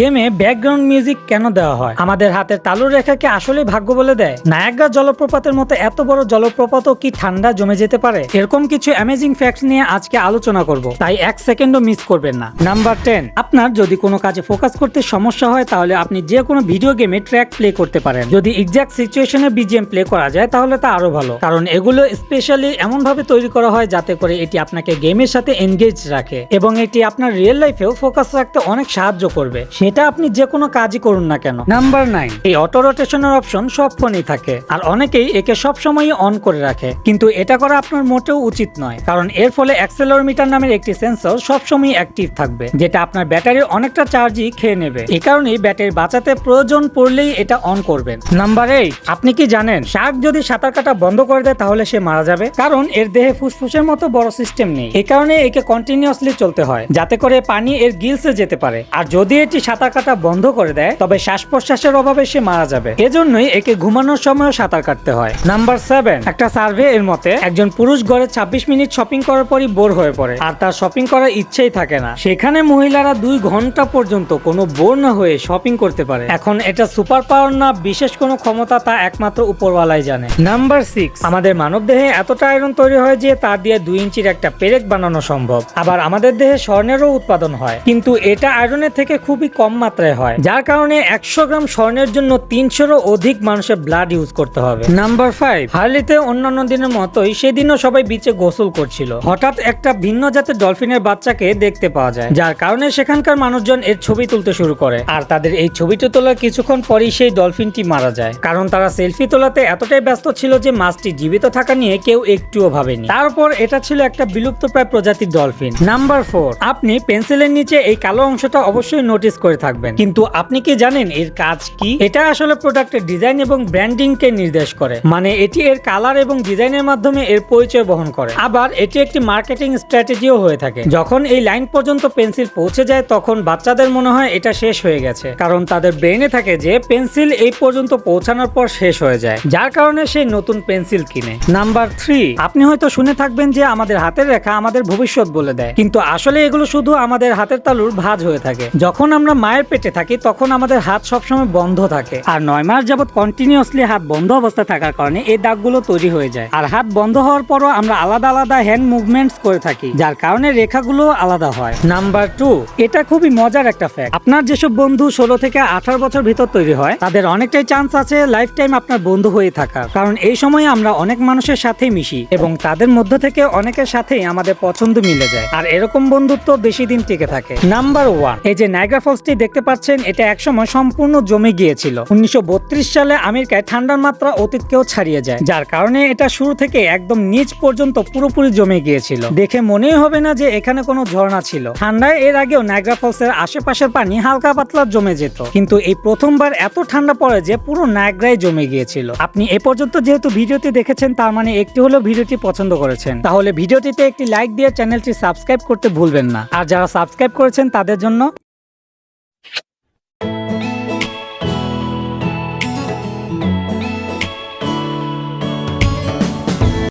গেমে background music কেন দেওয়া হয়? আমাদের হাতের তালুর রেখাকে আসলে ভাগ্য বলে দেয়। নায়াগ্রা জলপ্রপাতের মতো এত বড় জলপ্রপাতও কি ঠান্ডা জমে যেতে পারে? এরকম কিছু অ্যামেজিং ফ্যাক্টস নিয়ে আজকে আলোচনা করব। তাই এক সেকেন্ডও মিস করবেন না। নাম্বার টেন আপনার যদি কোনো কাজে ফোকাস করতে সমস্যা হয়, তাহলে আপনি যে কোনো ভিডিও গেমে ট্র্যাক প্লে করতে পারেন। যদি এক্সাক্ট সিচুয়েশনে বিজিএম প্লে করা যায়, তাহলে তা আরও ভালো। কারণ এগুলো স্পেশালি এমন ভাবে তৈরি করা হয়, যাতে করে এটি আপনাকে গেমের সাথে এনগেজ রাখে এবং এটি আপনার রিয়েল লাইফেও ফোকাস রাখতে অনেক সাহায্য করবে। সেটা আপনি যে কোনো কাজই করুন না কেন। নাম্বার নাইন এই অটো রোটেশনের অপশন সব ফোনেই থাকে আর অনেকেই একে সব সময়ই অন করে রাখে। কিন্তু এটা করা আপনার মোটেও উচিত নয় কারণ এর ফলে অ্যাক্সেলোমিটার নামের একটি সেন্সর সবসময় অ্যাক্টিভ থাকবে যেটা আপনার ব্যাটারির অনেকটা চার্জই খেয়ে নেবে। এই কারণেই ব্যাটারি বাঁচাতে প্রয়োজন পড়লেই এটা অন করবেন। নাম্বার এইট আপনি কি জানেন শার্ক যদি সাঁতার কাটা বন্ধ করে দেয় তাহলে সে মারা যাবে? কারণ এর দেহে ফুসফুসের মতো বড় সিস্টেম নেই। এই কারণে একে কন্টিনিউয়াসলি চলতে হয় যাতে করে পানি এর গিলসে যেতে পারে। আর যদি এটি সাঁতার কাটা বন্ধ করে দেয়, তবে শ্বাস প্রশ্বাসের অভাবে সে মারা যাবে। এজন্যই একে ঘুমানোর সময় সাঁতার কাটতে হয়। নাম্বার সেভেন একটা সার্ভে এর মতে, একজন পুরুষ গড়ে ২৬ মিনিট শপিং করার পরই বোর হয়ে পড়ে, আর তার শপিং করার ইচ্ছেই থাকে না। সেখানে মহিলারা দুই ঘণ্টা পর্যন্ত কোনো বোর না হয়ে শপিং করতে পারে। এখন এটা সুপার পাওয়ার না, বিশেষ কোনো ক্ষমতা তা একমাত্র উপরওয়ালাই জানে। নাম্বার সিক্স আমাদের মানব দেহে এতটা আয়রন তৈরি হয় যে তার দিয়ে দুই ইঞ্চির একটা পেরেক বানানো সম্ভব। আবার আমাদের দেহে স্বর্ণেরও উৎপাদন হয়। কিন্তু এটা আয়রনের থেকে খুবই কম মাত্রায় হয়। যার কারণে একশো গ্রাম স্বর্ণের জন্য তিনশোরও অধিক মানুষের ব্লাড ইউজ করতে হবে। নাম্বার ফাইভ হার্লিতে অন্যান্য দিনের মতোই সেদিনও সবাই বিচে গোসল করছিল। হঠাৎ একটা ভিন্ন জাতের ডলফিনের বাচ্চাকে দেখতে পাওয়া যায়। যার কারণে সেখানকার মানুষজন এর ছবি তুলতে শুরু করে। আর তাদের এই ছবিটি তোলার কিছুক্ষণ পরেই সেই ডলফিনটি মারা যায়। কারণ তারা সেলফি তোলাতে এতটাই ব্যস্ত ছিল যে মাছটি জীবিত থাকা নিয়ে কেউ একটুও ভাবেনি। তারপর এটা ছিল একটা বিলুপ্তপ্রায় প্রজাতির ডলফিন নাম্বার ফোর আপনি পেন্সিলের নিচে এই কালো অংশটা অবশ্যই নোটিস করে থাকবেন। কিন্তু আপনি কি জানেন এর কাজ কি? এটা আসলে প্রোডাক্টের ডিজাইন এবং ব্র্যান্ডিং কে নির্দেশ করে। মানে এটি এর কালার এবং ডিজাইনের মাধ্যমে এর পরিচয় বহন করে। আবার এটি একটি মার্কেটিং স্ট্র্যাটেজিও হয়ে থাকে। যখন এই লাইন পর্যন্ত পেন্সিল পৌঁছে যায়, তখন বাচ্চাদের মনে হয় এটা শেষ হয়ে গেছে। কারণ তাদের ব্রেনে থাকে যে পেন্সিল এই পর্যন্ত পৌঁছানোর পর শেষ হয়ে যায়। যার কারণে সে নতুন পেন্সিল কিনে। নাম্বার থ্রি আপনি হয়তো শুনে থাকবেন যে আমাদের হাতের রেখা আমাদের ভবিষ্যৎ বলে দেয়। কিন্তু আসলে এগুলো শুধু আমাদের হাতের তালুর ভাঁজ হয়ে থাকে। যখন আমরা মায়ের পেটে থাকি তখন আমাদের হাত সবসময় বন্ধ থাকে। আর নয় মাস যাবত কন্টিনিউয়াসলি হাত বন্ধ অবস্থায় থাকার কারণে এই দাগগুলো তৈরি হয়ে যায়। আর হাত বন্ধ হওয়ার পরও আমরা আলাদা আলাদা হ্যান্ড মুভমেন্টস করে থাকি যার কারণে রেখাগুলো আলাদা হয়। নাম্বার টু এটা খুবই মজার একটা ফ্যাক্ট আপনার যেসব বন্ধু ষোলো থেকে আঠারো বছর ভিতর তৈরি হয় তাদের অনেকটাই চান্স আছে লাইফ টাইম আপনার বন্ধু হয়ে থাকার। কারণ এই সময় আমরা অনেক মানুষের সাথে মিশি এবং তাদের মধ্য থেকে অনেকের সাথেই আমাদের পছন্দ মিলে যায়। আর এরকম বন্ধুত্ব বেশি দিন টিকে থাকে। নাম্বার ওয়ান এই যে নাইগ্রা ফলসটি দেখতে পাচ্ছেন এটা একসময় সম্পূর্ণ জমে গিয়েছিল। উনিশশো বত্রিশ সালে আমেরিকায় ঠান্ডার মাত্রা অতীতকেও ছাড়িয়ে যায়। যার কারণে এটা শুরু থেকে একদম নিচ পর্যন্ত পুরোপুরি জমে গিয়েছিল। দেখে মনেই হবে না যে এখানে কোনো ঝর্ণা ছিল। ঠান্ডায় এর আগেও নাইগ্রা ফলসের আশেপাশের পানি হালকা পাতলা জমে যেত। কিন্তু এই প্রথমবার এত ঠান্ডা পড়ে যে পুরো নায়গ্রায় জমে গিয়েছিল। আপনি এ পর্যন্ত যেহেতু ভিডিওটি দেখেছেন, তার মানে একটি হলেও ভিডিওটি পছন্দ করেছেন। তাহলে ভিডিওটিতে একটি লাইক দিয়ে চ্যানেলটি সাবস্ক্রাইব করতে ভুলবেন না। আর যারা সাবস্ক্রাইব করেছেন, তাদের জন্য